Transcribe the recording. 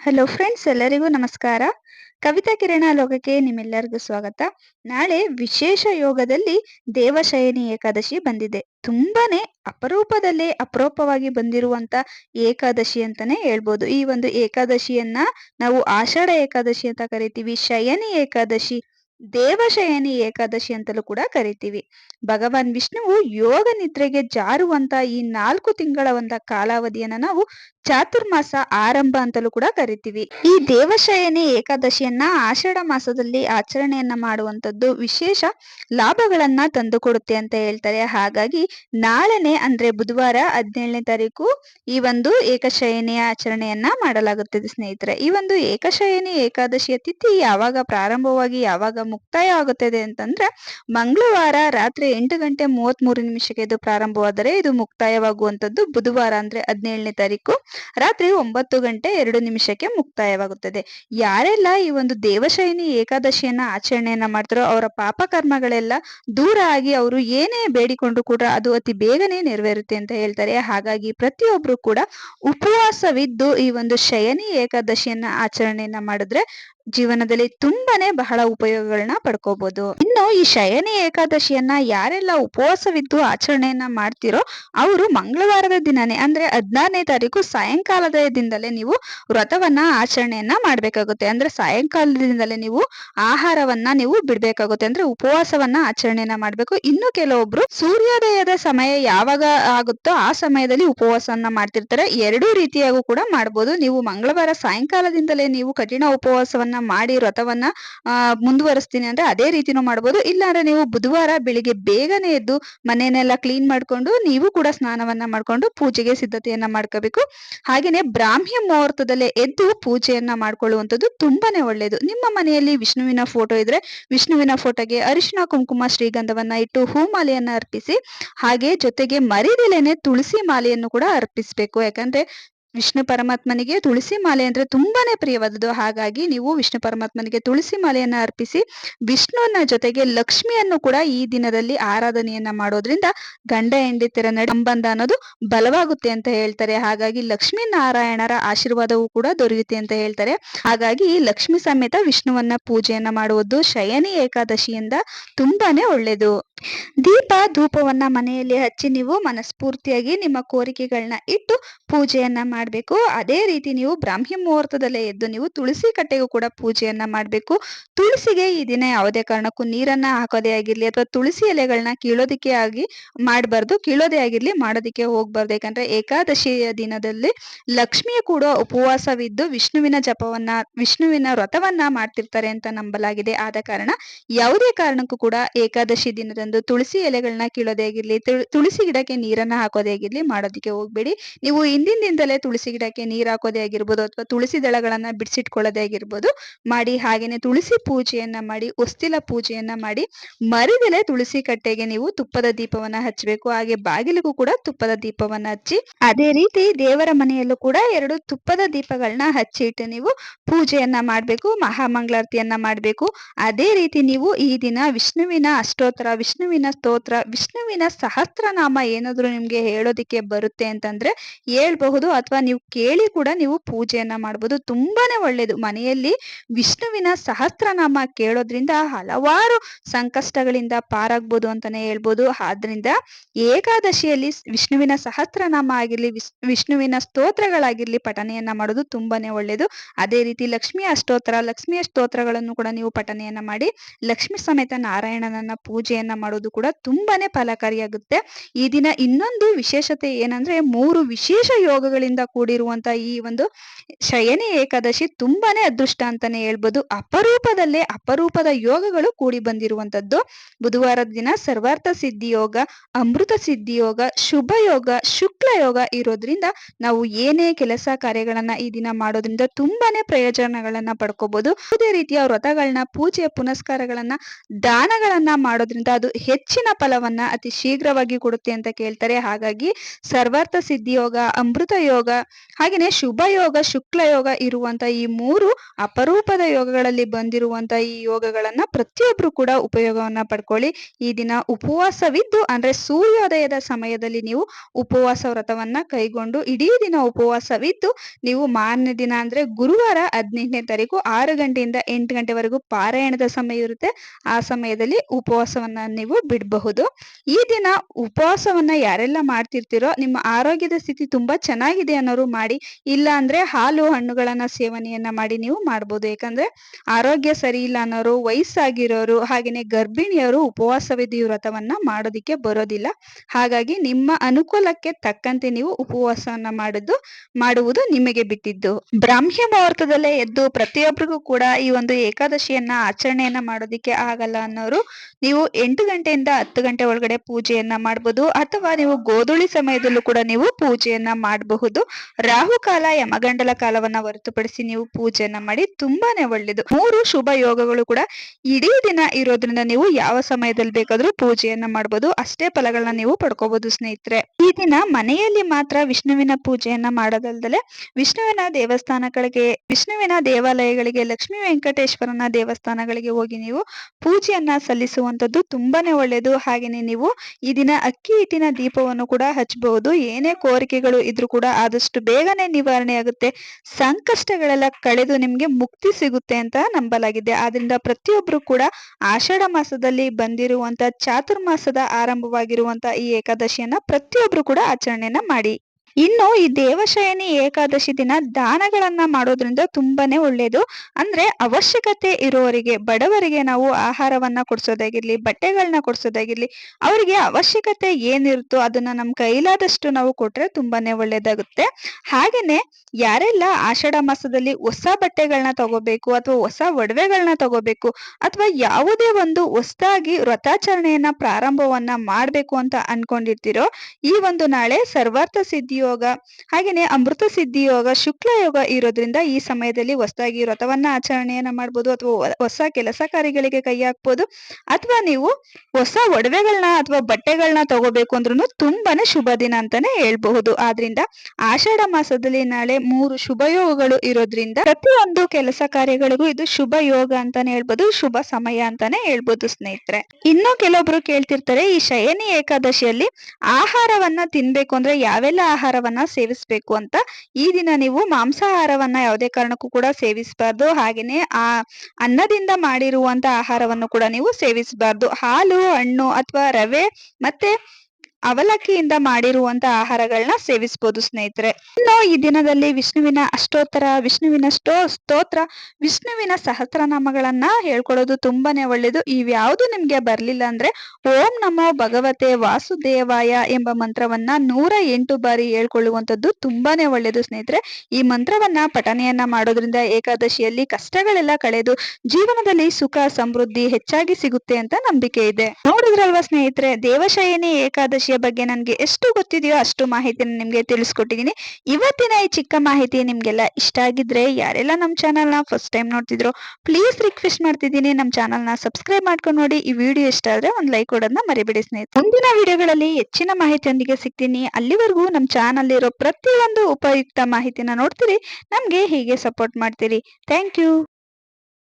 Hello friends ಎಲ್ಲರಿಗೂ ನಮಸ್ಕಾರ. ಕವಿತಾ ಕಿರಣ ಲೋಕಕ್ಕೆ ನಿಮ್ಮೆಲ್ಲರಿಗೂ ಸ್ವಾಗತ. ನಾಳೆ ವಿಶೇಷ ಯೋಗದಲ್ಲಿ ದೇವಶಯನಿ ಏಕಾದಶಿ ಬಂದಿದೆ. ತುಂಬಾನೇ ಅಪರೂಪದಲ್ಲೇ ಅಪರೂಪವಾಗಿ ಬಂದಿರುವಂತ ಏಕಾದಶಿ ಅಂತಾನೆ ಹೇಳ್ಬೋದು. ಈ ಒಂದು ಏಕಾದಶಿಯನ್ನ ನಾವು ಆಷಾಢ ಏಕಾದಶಿ ಅಂತ ಕರಿತೀವಿ, ಶಯನಿ ಏಕಾದಶಿ, ದೇವಶಯನಿ ಏಕಾದಶಿ ಅಂತಲೂ ಕೂಡ ಕರಿತೀವಿ. ಭಗವಾನ್ ವಿಷ್ಣುವು ಯೋಗ ನಿದ್ರೆಗೆ ಜಾರುವಂತ ಈ ನಾಲ್ಕು ತಿಂಗಳ ಒಂದ ಕಾಲಾವಧಿಯನ್ನ ನಾವು ಚಾತುರ್ಮಾಸ ಆರಂಭ ಅಂತಲೂ ಕೂಡ ಕರಿತೀವಿ. ಈ ದೇವಶಯನಿ ಏಕಾದಶಿಯನ್ನ ಆಷಾಢ ಮಾಸದಲ್ಲಿ ಆಚರಣೆಯನ್ನ ಮಾಡುವಂತದ್ದು ವಿಶೇಷ ಲಾಭಗಳನ್ನ ತಂದುಕೊಡುತ್ತೆ ಅಂತ ಹೇಳ್ತಾರೆ. ಹಾಗಾಗಿ ನಾಳೆನೆ ಅಂದ್ರೆ ಬುಧವಾರ ಹದಿನೇಳನೇ ತಾರೀಕು ಈ ಒಂದು ಏಕಶಯನಿಯ ಆಚರಣೆಯನ್ನ ಮಾಡಲಾಗುತ್ತದೆ ಸ್ನೇಹಿತರೆ. ಈ ಒಂದು ಏಕಶಯನಿ ಏಕಾದಶಿಯ ತಿಥಿ ಯಾವಾಗ ಪ್ರಾರಂಭವಾಗಿ ಯಾವಾಗ ಮುಕ್ತಾಯ ಆಗುತ್ತದೆ ಅಂತಂದ್ರೆ ಮಂಗಳವಾರ ರಾತ್ರಿ ಎಂಟು ಗಂಟೆ ಮೂವತ್ತ್ ಮೂರು ನಿಮಿಷಕ್ಕೆ ಇದು ಪ್ರಾರಂಭವಾದರೆ ಇದು ಮುಕ್ತಾಯವಾಗುವಂತದ್ದು ಬುಧವಾರ ಅಂದ್ರೆ ಹದಿನೇಳನೇ ತಾರೀಕು. ರಾತ್ರಿ ಒಂಬತ್ತು ಗಂಟೆ ಎರಡು ನಿಮಿಷಕ್ಕೆ ಮುಕ್ತಾಯವಾಗುತ್ತದೆ. ಯಾರೆಲ್ಲ ಈ ಒಂದು ದೇವಶಯನಿ ಏಕಾದಶಿಯನ್ನ ಆಚರಣೆಯನ್ನ ಮಾಡ್ತಾರೋ ಅವರ ಪಾಪ ಕರ್ಮಗಳೆಲ್ಲ ದೂರ ಆಗಿ ಅವರು ಏನೇ ಬೇಡಿಕೊಂಡು ಕೂಡ ಅದು ಅತಿ ಬೇಗನೆ ನೆರವೇರುತ್ತೆ ಅಂತ ಹೇಳ್ತಾರೆ. ಹಾಗಾಗಿ ಪ್ರತಿಯೊಬ್ರು ಕೂಡ ಉಪವಾಸವಿದ್ದು ಈ ಒಂದು ಶಯನಿ ಏಕಾದಶಿಯನ್ನ ಆಚರಣೆಯನ್ನ ಮಾಡಿದ್ರೆ ಜೀವನದಲ್ಲಿ ತುಂಬಾನೇ ಬಹಳ ಉಪಯೋಗಗಳನ್ನ ಪಡ್ಕೋಬಹುದು ಇನ್ನು ಈ ಶಯನಿ ಏಕಾದಶಿಯನ್ನ ಯಾರೆಲ್ಲ ಉಪವಾಸವಿದ್ದು ಆಚರಣೆಯನ್ನ ಮಾಡ್ತಿರೋ ಅವರು ಮಂಗಳವಾರದ ದಿನನೇ, ಅಂದ್ರೆ ಹದಿನಾರನೇ ತಾರೀಕು ಸಾಯಂಕಾಲದ ದಿನದಲ್ಲೇ ನೀವು ವ್ರತವನ್ನ, ಆಚರಣೆಯನ್ನ ಮಾಡ್ಬೇಕಾಗುತ್ತೆ. ಅಂದ್ರೆ ಸಾಯಂಕಾಲದಿಂದಲೇ ನೀವು ಆಹಾರವನ್ನ ನೀವು ಬಿಡ್ಬೇಕಾಗುತ್ತೆ. ಅಂದ್ರೆ ಉಪವಾಸವನ್ನ, ಆಚರಣೆಯನ್ನ ಮಾಡ್ಬೇಕು. ಇನ್ನು ಕೆಲವೊಬ್ರು ಸೂರ್ಯೋದಯದ ಸಮಯ ಯಾವಾಗ ಆಗುತ್ತೋ ಆ ಸಮಯದಲ್ಲಿ ಉಪವಾಸವನ್ನ ಮಾಡ್ತಿರ್ತಾರೆ. ಎರಡೂ ರೀತಿಯಾಗೂ ಕೂಡ ಮಾಡ್ಬೋದು. ನೀವು ಮಂಗಳವಾರ ಸಾಯಂಕಾಲದಿಂದಲೇ ನೀವು ಕಠಿಣ ಉಪವಾಸವನ್ನ ಮಾಡಿ ವ್ರತವನ್ನ ಮುಂದುವರಿಸ್ತೀನಿ ಅಂದ್ರೆ ಅದೇ ರೀತಿನೂ ಮಾಡ್ಬೋದು. ಇಲ್ಲಾಂದ್ರೆ ನೀವು ಬುಧವಾರ ಬೆಳಿಗ್ಗೆ ಬೇಗನೆ ಎದ್ದು ಮನೆಯನ್ನೆಲ್ಲ ಕ್ಲೀನ್ ಮಾಡ್ಕೊಂಡು ನೀವು ಕೂಡ ಸ್ನಾನವನ್ನ ಮಾಡ್ಕೊಂಡು ಪೂಜೆಗೆ ಸಿದ್ಧತೆಯನ್ನ ಮಾಡ್ಕೋಬೇಕು. ಹಾಗೇನೆ ಬ್ರಾಹ್ಮಿ ಮುಹೂರ್ತದಲ್ಲೇ ಎದ್ದು ಪೂಜೆಯನ್ನ ಮಾಡ್ಕೊಳ್ಳುವಂಥದ್ದು ತುಂಬಾನೇ ಒಳ್ಳೆಯದು ನಿಮ್ಮ ಮನೆಯಲ್ಲಿ ವಿಷ್ಣುವಿನ ಫೋಟೋ ಇದ್ರೆ ವಿಷ್ಣುವಿನ ಫೋಟೋಗೆ ಅರಿಶಿನ ಕುಂಕುಮ, ಶ್ರೀಗಂಧವನ್ನ ಇಟ್ಟು ಹೂಮಾಲೆಯನ್ನ ಅರ್ಪಿಸಿ, ಹಾಗೆ ಜೊತೆಗೆ ಮರಿದಿಲೇನೆ ತುಳಸಿ ಮಾಲೆಯನ್ನು ಕೂಡ ಅರ್ಪಿಸಬೇಕು. ಯಾಕಂದ್ರೆ ವಿಷ್ಣು ಪರಮಾತ್ಮನಿಗೆ ತುಳಸಿ ಮಾಲೆ ಅಂದ್ರೆ ತುಂಬಾನೇ ಪ್ರಿಯವಾದದ್ದು. ಹಾಗಾಗಿ ನೀವು ವಿಷ್ಣು ಪರಮಾತ್ಮನಿಗೆ ತುಳಸಿ ಮಾಲೆಯನ್ನ ಅರ್ಪಿಸಿ ವಿಷ್ಣುವನ ಜೊತೆಗೆ ಲಕ್ಷ್ಮಿಯನ್ನು ಕೂಡ ಈ ದಿನದಲ್ಲಿ ಆರಾಧನೆಯನ್ನ ಮಾಡೋದ್ರಿಂದ ಗಂಡ ಹೆಂಡತಿರ ನಡೆ ಸಂಬಂಧ ಅನ್ನೋದು ಬಲವಾಗುತ್ತೆ ಅಂತ ಹೇಳ್ತಾರೆ. ಹಾಗಾಗಿ ಲಕ್ಷ್ಮೀ ನಾರಾಯಣರ ಆಶೀರ್ವಾದವೂ ಕೂಡ ದೊರೆಯುತ್ತೆ ಅಂತ ಹೇಳ್ತಾರೆ. ಹಾಗಾಗಿ ಲಕ್ಷ್ಮಿ ಸಮೇತ ವಿಷ್ಣುವನ್ನ ಪೂಜೆಯನ್ನ ಮಾಡುವುದು ಶಯನಿ ಏಕಾದಶಿಯಿಂದ ತುಂಬಾನೇ ಒಳ್ಳೇದು. ದೀಪ ಧೂಪವನ್ನ ಮನೆಯಲ್ಲಿ ಹಚ್ಚಿ ನೀವು ಮನಸ್ಫೂರ್ತಿಯಾಗಿ ನಿಮ್ಮ ಕೋರಿಕೆಗಳನ್ನ ಇಟ್ಟು ಪೂಜೆಯನ್ನ ಮಾಡಬೇಕು. ಅದೇ ರೀತಿ ನೀವು ಬ್ರಾಹ್ಮಿ ಮುಹೂರ್ತದಲ್ಲೇ ಎದ್ದು ನೀವು ತುಳಸಿ ಕಟ್ಟೆಗೂ ಕೂಡ ಪೂಜೆಯನ್ನ ಮಾಡಬೇಕು. ತುಳಸಿಗೆ ಈ ದಿನ ಯಾವುದೇ ಕಾರಣಕ್ಕೂ ನೀರನ್ನ ಹಾಕೋದೇ ಆಗಿರ್ಲಿ ಅಥವಾ ತುಳಸಿ ಎಲೆಗಳನ್ನ ಕೀಳೋದಿಕ್ಕೆ ಆಗಿ ಮಾಡಬಾರ್ದು. ಕೀಳೋದೇ ಆಗಿರ್ಲಿ ಮಾಡೋದಿಕ್ಕೆ ಹೋಗ್ಬಾರ್ದು. ಯಾಕಂದ್ರೆ ಏಕಾದಶಿಯ ದಿನದಲ್ಲಿ ಲಕ್ಷ್ಮಿಯ ಕೂಡ ಉಪವಾಸವಿದ್ದು ವಿಷ್ಣುವಿನ ಜಪವನ್ನ, ವಿಷ್ಣುವಿನ ವ್ರತವನ್ನ ಮಾಡ್ತಿರ್ತಾರೆ ಅಂತ ನಂಬಲಾಗಿದೆ. ಆದ ಕಾರಣ ಯಾವುದೇ ಕಾರಣಕ್ಕೂ ಕೂಡ ಏಕಾದಶಿ ದಿನದಂದು ತುಳಸಿ ಎಲೆಗಳನ್ನ ಕೀಳೋದೇ ಆಗಿರ್ಲಿ ತುಳಸಿ ಗಿಡಕ್ಕೆ ನೀರನ್ನ ಹಾಕೋದೇ ಆಗಿರ್ಲಿ ಮಾಡೋದಿಕ್ಕೆ ಹೋಗ್ಬೇಡಿ. ನೀವು ಹಿಂದಿನಿಂದಲೇ ತುಳಸಿ ಗಿಡಕ್ಕೆ ನೀರ್ ಹಾಕೋದೇ ಆಗಿರ್ಬೋದು ಅಥವಾ ತುಳಸಿ ದಳಗಳನ್ನ ಬಿಡಿಸಿಟ್ಕೊಳ್ಳೋದೇ ಆಗಿರ್ಬೋದು, ಮಾಡಿ ಹಾಗೇನೆ ತುಳಸಿ ಪೂಜೆಯನ್ನ ಮಾಡಿ, ಹೊಸ್ತಿಲ ಪೂಜೆಯನ್ನ ಮಾಡಿ ಮರಿದೆಲೆ ತುಳಸಿ ಕಟ್ಟೆಗೆ ನೀವು ತುಪ್ಪದ ದೀಪವನ್ನ ಹಚ್ಚಬೇಕು ಹಾಗೆ ಬಾಗಿಲಿಗೂ ಕೂಡ ತುಪ್ಪದ ದೀಪವನ್ನ ಹಚ್ಚಿ, ಅದೇ ರೀತಿ ದೇವರ ಮನೆಯಲ್ಲೂ ಕೂಡ ಎರಡು ತುಪ್ಪದ ದೀಪಗಳನ್ನ ಹಚ್ಚಿಟ್ಟು ನೀವು ಪೂಜೆಯನ್ನ ಮಾಡಬೇಕು, ಮಹಾಮಂಗಳಾರತಿಯನ್ನ ಮಾಡಬೇಕು. ಅದೇ ರೀತಿ ನೀವು ಈ ದಿನ ವಿಷ್ಣುವಿನ ಅಷ್ಟೋತ್ತರ ವಿಷ್ಣುವಿನ ಸ್ತೋತ್ರ, ವಿಷ್ಣುವಿನ ಸಹಸ್ರನಾಮ ಏನಾದ್ರು ನಿಮ್ಗೆ ಹೇಳೋದಿಕ್ಕೆ ಬರುತ್ತೆ ಅಂತಂದ್ರೆ ಹೇಳ್ಬಹುದು ಅಥವಾ ನೀವು ಕೇಳಿ ಕೂಡ ನೀವು ಪೂಜೆಯನ್ನ ಮಾಡ್ಬೋದು. ತುಂಬಾನೇ ಒಳ್ಳೇದು. ಮನೆಯಲ್ಲಿ ವಿಷ್ಣುವಿನ ಸಹಸ್ರನಾಮ ಕೇಳೋದ್ರಿಂದ ಹಲವಾರು ಸಂಕಷ್ಟಗಳಿಂದ ಪಾರಾಗ್ಬೋದು ಅಂತಾನೆ ಹೇಳ್ಬೋದು. ಆದ್ರಿಂದ ಏಕಾದಶಿಯಲ್ಲಿ ವಿಷ್ಣುವಿನ ಸಹಸ್ರನಾಮ ಆಗಿರ್ಲಿ ವಿಷ್ಣುವಿನ ಸ್ತೋತ್ರಗಳಾಗಿರ್ಲಿ ಪಠನೆಯನ್ನ ಮಾಡೋದು ತುಂಬಾನೇ ಒಳ್ಳೇದು. ಅದೇ ರೀತಿ ಲಕ್ಷ್ಮಿ ಅಷ್ಟೋತ್ತರ ಲಕ್ಷ್ಮಿಯ ಸ್ತೋತ್ರಗಳನ್ನು ಕೂಡ ನೀವು ಪಠನೆಯನ್ನ ಮಾಡಿ, ಲಕ್ಷ್ಮಿ ಸಮೇತ ನಾರಾಯಣನನ್ನ ಪೂಜೆಯನ್ನ ಮಾಡೋದು ಕೂಡ ತುಂಬಾನೇ ಫಲಕಾರಿಯಾಗುತ್ತೆ. ಈ ದಿನ ಇನ್ನೊಂದು ವಿಶೇಷತೆ ಏನಂದ್ರೆ ಮೂರು ವಿಶೇಷ ಯೋಗಗಳಿಂದ ಕೂಡಿರುವಂತ ಈ ಒಂದು ಶಯನಿ ಏಕಾದಶಿ ತುಂಬಾನೇ ಅದೃಷ್ಟ ಅಂತಾನೆ ಹೇಳ್ಬೋದು. ಅಪರೂಪದಲ್ಲೇ ಅಪರೂಪದ ಯೋಗಗಳು ಕೂಡಿ ಬಂದಿರುವಂತದ್ದು. ಬುಧವಾರದ ದಿನ ಸರ್ವಾರ್ಥ ಸಿದ್ಧಿ ಯೋಗ, ಅಮೃತ ಸಿದ್ಧಿ ಯೋಗ, ಶುಭ ಯೋಗ, ಶುಕ್ಲ ಯೋಗ ಇರೋದ್ರಿಂದ ನಾವು ಏನೇ ಕೆಲಸ ಕಾರ್ಯಗಳನ್ನ ಈ ದಿನ ಮಾಡೋದ್ರಿಂದ ತುಂಬಾನೇ ಪ್ರಯೋಜನಗಳನ್ನ ಪಡ್ಕೋಬಹುದು ಯಾವುದೇ ರೀತಿಯ ವ್ರತಗಳನ್ನ ಪೂಜೆ ಪುನಸ್ಕಾರಗಳನ್ನ, ದಾನಗಳನ್ನ ಮಾಡೋದ್ರಿಂದ ಅದು ಹೆಚ್ಚಿನ ಫಲವನ್ನ ಅತಿ ಶೀಘ್ರವಾಗಿ ಕೊಡುತ್ತೆ ಅಂತ ಕೇಳ್ತಾರೆ. ಹಾಗಾಗಿ ಸರ್ವಾರ್ಥ ಸಿದ್ಧಿ ಯೋಗ, ಅಮೃತ ಯೋಗ ಹಾಗೆಯೇ ಶುಭ ಯೋಗ, ಶುಕ್ಲ ಯೋಗ ಇರುವಂತ ಈ ಮೂರು ಅಪರೂಪದ ಯೋಗಗಳಲ್ಲಿ ಬಂದಿರುವಂತ ಈ ಯೋಗಗಳನ್ನ ಪ್ರತಿಯೊಬ್ರು ಕೂಡ ಉಪಯೋಗವನ್ನ ಪಡ್ಕೊಳ್ಳಿ. ಈ ದಿನ ಉಪವಾಸವಿದ್ದು ಅಂದ್ರೆ ಸೂರ್ಯೋದಯದ ಸಮಯದಲ್ಲಿ ನೀವು ಉಪವಾಸ ವ್ರತವನ್ನ ಕೈಗೊಂಡು ಇಡೀ ದಿನ ಉಪವಾಸವಿದ್ದು ನೀವು ಮಾರನೇ ದಿನ ಅಂದ್ರೆ ಗುರುವಾರ ಹದಿನೆಂಟನೇ ತಾರೀಕು ಆರು ಗಂಟೆಯಿಂದ ಎಂಟು ಗಂಟೆವರೆಗೂ ಪಾರಾಯಣದ ಸಮಯ ಇರುತ್ತೆ. ಆ ಸಮಯದಲ್ಲಿ ಉಪವಾಸವನ್ನ ನೀವು ಬಿಡಬಹುದು. ಈ ದಿನ ಉಪವಾಸವನ್ನ ಯಾರೆಲ್ಲ ಮಾಡ್ತಿರ್ತೀರೋ ನಿಮ್ಮ ಆರೋಗ್ಯದ ಸ್ಥಿತಿ ತುಂಬಾ ಚೆನ್ನಾಗಿದೆ ಅನ್ನೋರು ಮಾಡಿ, ಇಲ್ಲ ಅಂದ್ರೆ ಹಾಲು ಹಣ್ಣುಗಳನ್ನ ಸೇವನೆಯನ್ನ ಮಾಡಿ ನೀವು ಮಾಡ್ಬೋದು. ಯಾಕಂದ್ರೆ ಆರೋಗ್ಯ ಸರಿ ಇಲ್ಲ ಅನ್ನೋರು, ವಯಸ್ಸಾಗಿರೋರು, ಹಾಗೇನೆ ಗರ್ಭಿಣಿಯರು ಉಪವಾಸವಿಧಿ ವ್ರತವನ್ನ ಮಾಡೋದಿಕ್ಕೆ ಬರೋದಿಲ್ಲ. ಹಾಗಾಗಿ ನಿಮ್ಮ ಅನುಕೂಲಕ್ಕೆ ತಕ್ಕಂತೆ ನೀವು ಉಪವಾಸವನ್ನ ಮಾಡುದು ಮಾಡುವುದು ನಿಮಗೆ ಬಿಟ್ಟಿದ್ದು. ಬ್ರಾಹ್ಮ್ಯ ಮುಹೂರ್ತದಲ್ಲೇ ಎದ್ದು ಪ್ರತಿಯೊಬ್ಬರಿಗೂ ಕೂಡ ಈ ಒಂದು ಏಕಾದಶಿಯನ್ನ ಆಚರಣೆಯನ್ನ ಮಾಡೋದಿಕ್ಕೆ ಆಗಲ್ಲ ಅನ್ನೋರು, ನೀವು ಎಂಟು ಗಂಟೆಯಿಂದ ಹತ್ತು ಗಂಟೆ ಒಳಗಡೆ ಪೂಜೆಯನ್ನ ಮಾಡಬಹುದು ಅಥವಾ ನೀವು ಗೋಧುಳಿ ಸಮಯದಲ್ಲೂ ಕೂಡ ನೀವು ಪೂಜೆಯನ್ನ ಮಾಡಬಹುದು. ರಾಹುಕಾಲ ಯಮಗಂಡಲ ಕಾಲವನ್ನ ಹೊರತುಪಡಿಸಿ ನೀವು ಪೂಜೆಯನ್ನ ಮಾಡಿ ತುಂಬಾನೇ ಒಳ್ಳೇದು. ಮೂರು ಶುಭ ಯೋಗಗಳು ಕೂಡ ಇಡೀ ದಿನ ಇರೋದ್ರಿಂದ ನೀವು ಯಾವ ಸಮಯದಲ್ಲಿ ಬೇಕಾದ್ರೂ ಪೂಜೆಯನ್ನ ಮಾಡಬಹುದು ಅಷ್ಟೇ ಫಲಗಳನ್ನ ನೀವು ಪಡ್ಕೋಬಹುದು ಸ್ನೇಹಿತರೆ. ಈ ದಿನ ಮನೆಯಲ್ಲಿ ಮಾತ್ರ ವಿಷ್ಣುವಿನ ಪೂಜೆಯನ್ನ ಮಾಡೋದಲ್ದಲೆ ವಿಷ್ಣುವಿನ ದೇವಸ್ಥಾನಗಳಿಗೆ, ವಿಷ್ಣುವಿನ ದೇವಾಲಯಗಳಿಗೆ, ಲಕ್ಷ್ಮೀ ವೆಂಕಟೇಶ್ವರನ ದೇವಸ್ಥಾನಗಳಿಗೆ ಹೋಗಿ ನೀವು ಪೂಜೆಯನ್ನ ಸಲ್ಲಿಸುವಂತದ್ದು ತುಂಬಾನೇ ಒಳ್ಳೇದು. ಹಾಗೇನೆ ನೀವು ಈ ದಿನ ಅಕ್ಕಿ ಹಿಟ್ಟಿನ ದೀಪವನ್ನು ಕೂಡ ಹಚ್ಚಬಹುದು ಏನೇ ಕೋರಿಕೆಗಳು ಇದ್ರೂ ಕೂಡ ಆದಷ್ಟು ಬೇಗನೆ ನಿವಾರಣೆ ಆಗುತ್ತೆ. ಸಂಕಷ್ಟಗಳೆಲ್ಲ ಕಳೆದು ನಿಮ್ಗೆ ಮುಕ್ತಿ ಸಿಗುತ್ತೆ ಅಂತ ನಂಬಲಾಗಿದೆ. ಆದ್ರಿಂದ ಪ್ರತಿಯೊಬ್ರು ಕೂಡ ಆಷಾಢ ಮಾಸದಲ್ಲಿ ಬಂದಿರುವಂತ, ಚಾತುರ್ಮಾಸದ ಆರಂಭವಾಗಿರುವಂತ ಈ ಏಕಾದಶಿಯನ್ನ ಪ್ರತಿಯೊಬ್ರು ಕೂಡ ಆಚರಣೆಯನ್ನ ಮಾಡಿ. ಇನ್ನು ಈ ದೇವಶಯನಿ ಏಕಾದಶಿ ದಿನ ದಾನಗಳನ್ನ ಮಾಡೋದ್ರಿಂದ ತುಂಬಾನೇ ಒಳ್ಳೆಯದು ಅಂದ್ರೆ ಅವಶ್ಯಕತೆ ಇರುವವರಿಗೆ ಬಡವರಿಗೆ ನಾವು ಆಹಾರವನ್ನ ಕೊಡ್ಸೋದಾಗಿರ್ಲಿ ಬಟ್ಟೆಗಳನ್ನ ಕೊಡ್ಸೋದಾಗಿರ್ಲಿ, ಅವರಿಗೆ ಅವಶ್ಯಕತೆ ಏನಿರುತ್ತೋ ಅದನ್ನ ನಮ್ ಕೈಲಾದಷ್ಟು ನಾವು ಕೊಟ್ರೆ ತುಂಬಾನೇ ಒಳ್ಳೇದಾಗುತ್ತೆ. ಹಾಗೇನೆ ಯಾರೆಲ್ಲ ಆಷಾಢ ಮಾಸದಲ್ಲಿ ಹೊಸ ಬಟ್ಟೆಗಳನ್ನ ತಗೋಬೇಕು ಅಥವಾ ಹೊಸ ಒಡವೆಗಳನ್ನ ತಗೋಬೇಕು ಅಥವಾ ಯಾವುದೇ ಒಂದು ಹೊಸದಾಗಿ ವ್ರತಾಚರಣೆಯನ್ನ ಪ್ರಾರಂಭವನ್ನ ಮಾಡ್ಬೇಕು ಅಂತ ಅನ್ಕೊಂಡಿರ್ತಿರೋ, ಈ ಒಂದು ನಾಳೆ ಸರ್ವಾರ್ಥ ಸಿದ್ಧಿ ಯೋಗ, ಹಾಗೇನೆ ಅಮೃತ ಸಿದ್ಧಿ ಯೋಗ, ಶುಕ್ಲ ಯೋಗ ಇರೋದ್ರಿಂದ ಈ ಸಮಯದಲ್ಲಿ ಹೊಸದಾಗಿ ವ್ರತವನ್ನ ಆಚರಣೆಯನ್ನ ಮಾಡ್ಬೋದು ಅಥವಾ ಹೊಸ ಕೆಲಸ ಕಾರ್ಯಗಳಿಗೆ ಕೈ ಹಾಕ್ಬೋದು. ಅಥವಾ ನೀವು ಹೊಸ ಒಡವೆಗಳನ್ನ ಅಥವಾ ಬಟ್ಟೆಗಳನ್ನ ತಗೋಬೇಕು ಅಂದ್ರೂ ತುಂಬಾನೇ ಶುಭ ದಿನ ಅಂತಾನೆ ಹೇಳ್ಬಹುದು. ಆದ್ರಿಂದ ಆಷಾಢ ಮಾಸದಲ್ಲಿ ನಾಳೆ ಮೂರು ಶುಭ ಯೋಗಗಳು ಇರೋದ್ರಿಂದ ಪ್ರತಿಯೊಂದು ಕೆಲಸ ಕಾರ್ಯಗಳಿಗೂ ಇದು ಶುಭ ಯೋಗ ಅಂತಾನೆ ಹೇಳ್ಬೋದು, ಶುಭ ಸಮಯ ಅಂತಾನೆ ಹೇಳ್ಬೋದು ಸ್ನೇಹಿತರೆ. ಇನ್ನು ಕೆಲವೊಬ್ರು ಕೇಳ್ತಿರ್ತಾರೆ, ಈ ಶಯನಿ ಏಕಾದಶಿಯಲ್ಲಿ ಆಹಾರವನ್ನ ತಿನ್ಬೇಕು ಅಂದ್ರೆ ಯಾವೆಲ್ಲ ಆಹಾರವನ್ನ ಸೇವಿಸ್ಬೇಕು ಅಂತ. ಈ ದಿನ ನೀವು ಮಾಂಸಾಹಾರವನ್ನ ಯಾವುದೇ ಕಾರಣಕ್ಕೂ ಕೂಡ ಸೇವಿಸಬಾರ್ದು. ಹಾಗೇನೆ ಆ ಅನ್ನದಿಂದ ಮಾಡಿರುವಂತ ಆಹಾರವನ್ನು ಕೂಡ ನೀವು ಸೇವಿಸಬಾರ್ದು. ಹಾಲು, ಹಣ್ಣು ಅಥವಾ ರವೆ ಮತ್ತೆ ಅವಲಕ್ಕಿಯಿಂದ ಮಾಡಿರುವಂತ ಆಹಾರಗಳನ್ನ ಸೇವಿಸಬಹುದು ಸ್ನೇಹಿತರೆ. ಇನ್ನು ಈ ದಿನದಲ್ಲಿ ವಿಷ್ಣುವಿನ ಅಷ್ಟೋತ್ತರ, ವಿಷ್ಣುವಿನ ಸ್ಟೋ, ಸ್ತೋತ್ರ, ವಿಷ್ಣುವಿನ ಸಹಸ್ರನಾಮಗಳನ್ನ ಹೇಳ್ಕೊಳ್ಳೋದು ತುಂಬಾನೇ ಒಳ್ಳೇದು. ಇವ್ಯಾವುದು ನಿಮ್ಗೆ ಬರ್ಲಿಲ್ಲ ಅಂದ್ರೆ ಓಂ ನಮೋ ಭಗವತೆ ವಾಸುದೇವಾಯ ಎಂಬ ಮಂತ್ರವನ್ನ ನೂರ ಎಂಟು ಬಾರಿ ಹೇಳ್ಕೊಳ್ಳುವಂತದ್ದು ತುಂಬಾನೇ ಒಳ್ಳೇದು ಸ್ನೇಹಿತರೆ. ಈ ಮಂತ್ರವನ್ನ ಪಠನೆಯನ್ನ ಮಾಡೋದ್ರಿಂದ ಏಕಾದಶಿಯಲ್ಲಿ ಕಷ್ಟಗಳೆಲ್ಲ ಕಳೆದು ಜೀವನದಲ್ಲಿ ಸುಖ, ಸಮೃದ್ಧಿ ಹೆಚ್ಚಾಗಿ ಸಿಗುತ್ತೆ ಅಂತ ನಂಬಿಕೆ ಇದೆ. ನೋಡಿದ್ರಲ್ವಾ ಸ್ನೇಹಿತರೆ, ದೇವಶಯನಿ ಏಕಾದಶಿಯ ಬಗ್ಗೆ ನನ್ಗೆ ಎಷ್ಟು ಗೊತ್ತಿದೆಯೋ ಅಷ್ಟು ಮಾಹಿತಿನ ನಿಮ್ಗೆ ತಿಳಿಸ್ಕೊಟ್ಟಿದೀನಿ. ಇವತ್ತಿನ ಈ ಚಿಕ್ಕ ಮಾಹಿತಿ ನಿಮ್ಗೆಲ್ಲ ಇಷ್ಟ ಆಗಿದ್ರೆ ಯಾರೆಲ್ಲ ನಮ್ಮ ಚಾನಲ್ನ ಫಸ್ಟ್ ಟೈಮ್ ನೋಡ್ತಿದ್ರು ಪ್ಲೀಸ್ ರಿಕ್ವೆಸ್ಟ್ ಮಾಡ್ತಿದ್ದೀನಿ ನಮ್ಮ ಚಾನಲ್ನ ಸಬ್ಸ್ಕ್ರೈಬ್ ಮಾಡ್ಕೊಂಡು ನೋಡಿ. ಈ ವಿಡಿಯೋ ಇಷ್ಟ ಆದ್ರೆ ಒಂದು ಲೈಕ್ ಕೊಡೋದನ್ನ ಮರಿಬೇಡಿ ಸ್ನೇಹಿತರೆ. ಮುಂದಿನ ವಿಡಿಯೋಗಳಲ್ಲಿ ಹೆಚ್ಚಿನ ಮಾಹಿತಿಯೊಂದಿಗೆ ಸಿಗ್ತೀನಿ. ಅಲ್ಲಿವರೆಗೂ ನಮ್ಮ ಚಾನಲ್ ಇರೋ ಪ್ರತಿಯೊಂದು ಉಪಯುಕ್ತ ಮಾಹಿತಿನ ನೋಡ್ತೀರಿ. ನಮ್ಗೆ ಹೀಗೆ ಸಪೋರ್ಟ್ ಮಾಡ್ತೀರಿ. Thank you